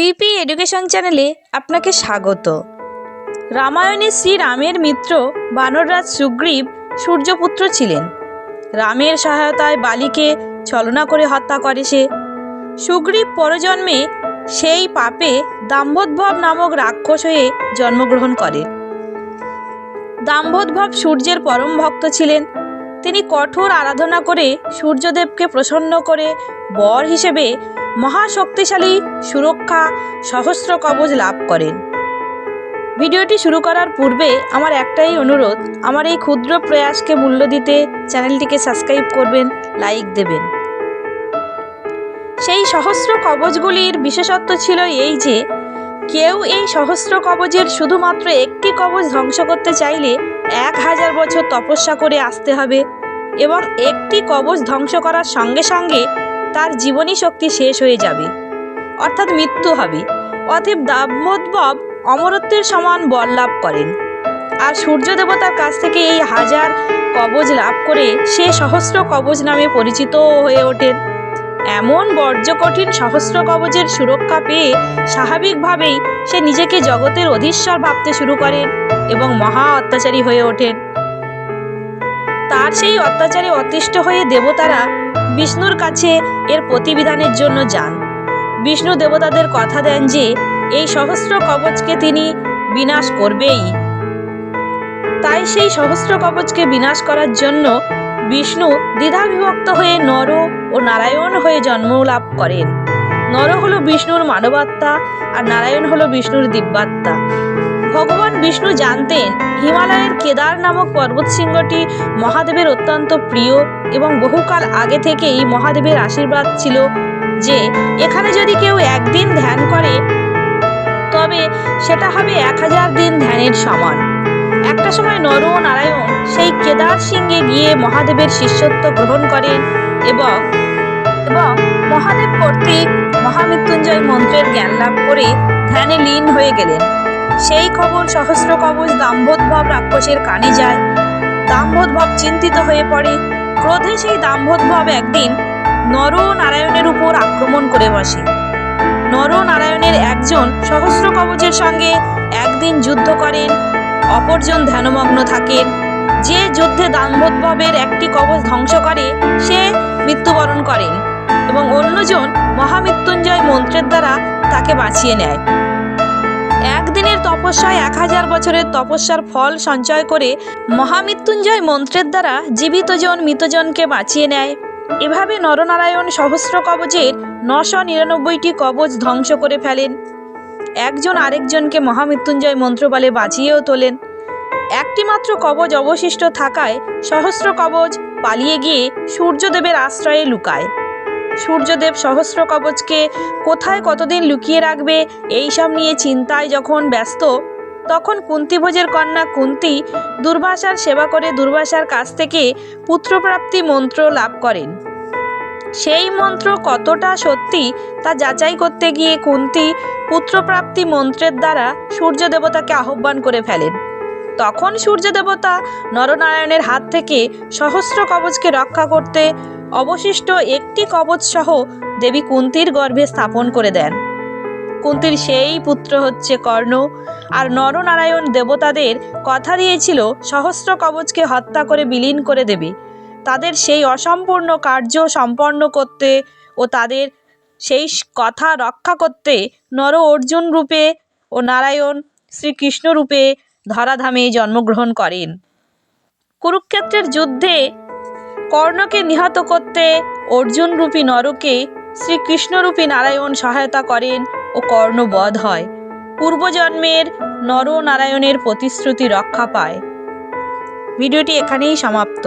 পিপি education চ্যানেলে আপনাকে স্বাগত। রামায়ণে শ্রীরামের মিত্র বানররাজ সুগ্রীব সূর্যপুত্র ছিলেন। রামের সহায়তায় বালিকে ছলনা করে হত্যা করে সে। সুগ্রীব পরজন্মে সেই পাপে দাম্ভোদ্ভব নামক রাক্ষস হয়ে জন্মগ্রহণ করে। দাম্ভোদ্ভব সূর্যের পরম ভক্ত ছিলেন। তিনি কঠোর আরাধনা করে সূর্যদেবকে প্রসন্ন করে বর হিসেবে মহাশক্তিশালী সুরক্ষা সহস্র কবচ লাভ করেন। ভিডিওটি শুরু করার পূর্বে আমার একটাই অনুরোধ, আমার এই ক্ষুদ্র প্রয়াসকে মূল্য দিতে চ্যানেলটিকে সাবস্ক্রাইব করবেন, লাইক দেবেন। সেই সহস্র কবচগুলির বিশেষত্ব ছিল এই যে, কেউ এই সহস্র কবচের শুধুমাত্র একটি কবচ ধ্বংস করতে চাইলে এক হাজার বছর তপস্যা করে আসতে হবে এবং একটি কবচ ধ্বংস করার সঙ্গে সঙ্গে তার জীবনী শক্তি শেষ হয়ে যাবে। অর্থাৎ মৃত্যু হবে। অতএব দামোদ্ভব অমরত্বের সমান বল লাভ করেন। আর সূর্য দেবতার কাছ থেকে এই হাজার কবজ লাভ করে সে সহস্র কবজ নামে পরিচিত হয়ে ওঠেন। এমন বর্জ্য কঠিন সহস্র কবজের সুরক্ষা পেয়ে স্বাভাবিকভাবেই সে নিজেকে জগতের অধীশ্বর ভাবতে শুরু করেন এবং মহা অত্যাচারী হয়ে ওঠেন। তার সেই অত্যাচারে অতিষ্ঠ হয়ে দেবতারা বিষ্ণুর কাছে এর প্রতিবিধানের জন্য যান। বিষ্ণু দেবতাদের কথা দেন যে, এই সহস্র কবচকে তিনি বিনাশ করবেই। তাই সেই সহস্র কবচকে বিনাশ করার জন্য বিষ্ণু দ্বিধাবিভক্ত হয়ে নর ও নারায়ণ হয়ে জন্ম লাভ করেন। নর হলো বিষ্ণুর মানবাত্মা আর নারায়ণ হলো বিষ্ণুর দিব্যাত্মা। ভগবান বিষ্ণু জানতেন হিমালয়ের কেদার নামক পর্বত শৃঙ্গটি মহাদেবের অত্যন্ত প্রিয় এবং বহুকাল আগে থেকেই মহাদেবের আশীর্বাদ ছিল যে এখানে যদি কেউ একদিন ধ্যান করে, তবে সেটা হবে এক হাজার দিন ধ্যানের সমান। একটা সময় নর নারায়ণ সেই কেদার সিংহে গিয়ে মহাদেবের শিষ্যত্ব গ্রহণ করেন এবং এবং মহাদেব কর্তৃক মহামৃত্যুঞ্জয় মন্ত্রের জ্ঞান লাভ করে ধ্যানে লীন হয়ে গেলেন। সেই খবর সহস্র কবচ দাম্ভোদ্ভব রাক্ষসের কানে যায়। দাম্ভোদ্ভব চিন্তিত হয়ে পড়ে। ক্রোধে সেই দাম্ভোদ্ভব একদিন নর নারায়ণের উপর আক্রমণ করে বসে। নর নারায়ণের একজন সহস্র কবচের সঙ্গে একদিন যুদ্ধ করেন। অপরজন ধ্যানমগ্ন থাকেন। যে যুদ্ধে দাম্ভোদ্ভবের একটি কবচ ধ্বংস করে, সে মৃত্যুবরণ করেন এবং অন্যজন মহামৃত্যুঞ্জয় মন্ত্রের দ্বারা তাকে বাঁচিয়ে নেয়। একদিনের তপস্যায় এক হাজার বছরের তপস্যার ফল সঞ্চয় করে মহামৃত্যুঞ্জয় মন্ত্রের দ্বারা জীবিতজন মৃতজনকে বাঁচিয়ে নেয়। এভাবে নরনারায়ণ সহস্র কবচের নশো নিরানব্বইটি কবচ ধ্বংস করে ফেলেন। একজন আরেকজনকে মহামৃত্যুঞ্জয় মন্ত্র বলে বাঁচিয়েও তোলেন। একটি মাত্র কবচ অবশিষ্ট থাকায় সহস্র কবচ পালিয়ে গিয়ে সূর্যদেবের আশ্রয়ে লুকায়। সূর্যদেব সহস্র কবচকে কোথায় কতদিন লুকিয়ে রাখবে এই সব নিয়ে চিন্তায় যখন ব্যস্ত, তখন কুন্তিভোজের কন্যা কুন্তি দুর্বাসার সেবা করে দুর্বাসার কাছ থেকে পুত্রপ্রাপ্তি মন্ত্র লাভ করেন। সেই মন্ত্র কতটা সত্যি তা যাচাই করতে গিয়ে কুন্তি পুত্রপ্রাপ্তি মন্ত্রের দ্বারা সূর্য দেবতাকে আহ্বান করে ফেলেন। তখন সূর্য দেবতা নরনারায়ণের হাত থেকে সহস্র কবচকে রক্ষা করতে অবশিষ্ট একটি কবচ সহ দেবী কুন্তির গর্ভে স্থাপন করে দেন। কুন্তির সেই পুত্র হচ্ছে কর্ণ, আর নরনারায়ণ দেবতাদের কথা দিয়েছিল সহস্র কবচকে হত্যা করে বিলীন করে দেবে। তাদের সেই অসম্পূর্ণ কার্য সম্পন্ন করতে ও তাদের সেই কথা রক্ষা করতে নর অর্জুন রূপে ও নারায়ণ শ্রীকৃষ্ণ রূপে ধরাধামে জন্মগ্রহণ করেন। কুরুক্ষেত্রের যুদ্ধে কর্ণকে নিহত করতে অর্জুন রূপী নরকে শ্রীকৃষ্ণরূপী নারায়ণ সহায়তা করেন ও কর্ণ বধ হয়। পূর্বজন্মের নরনারায়ণের প্রতিশ্রুতি রক্ষা পায়। ভিডিওটি এখানেই সমাপ্ত।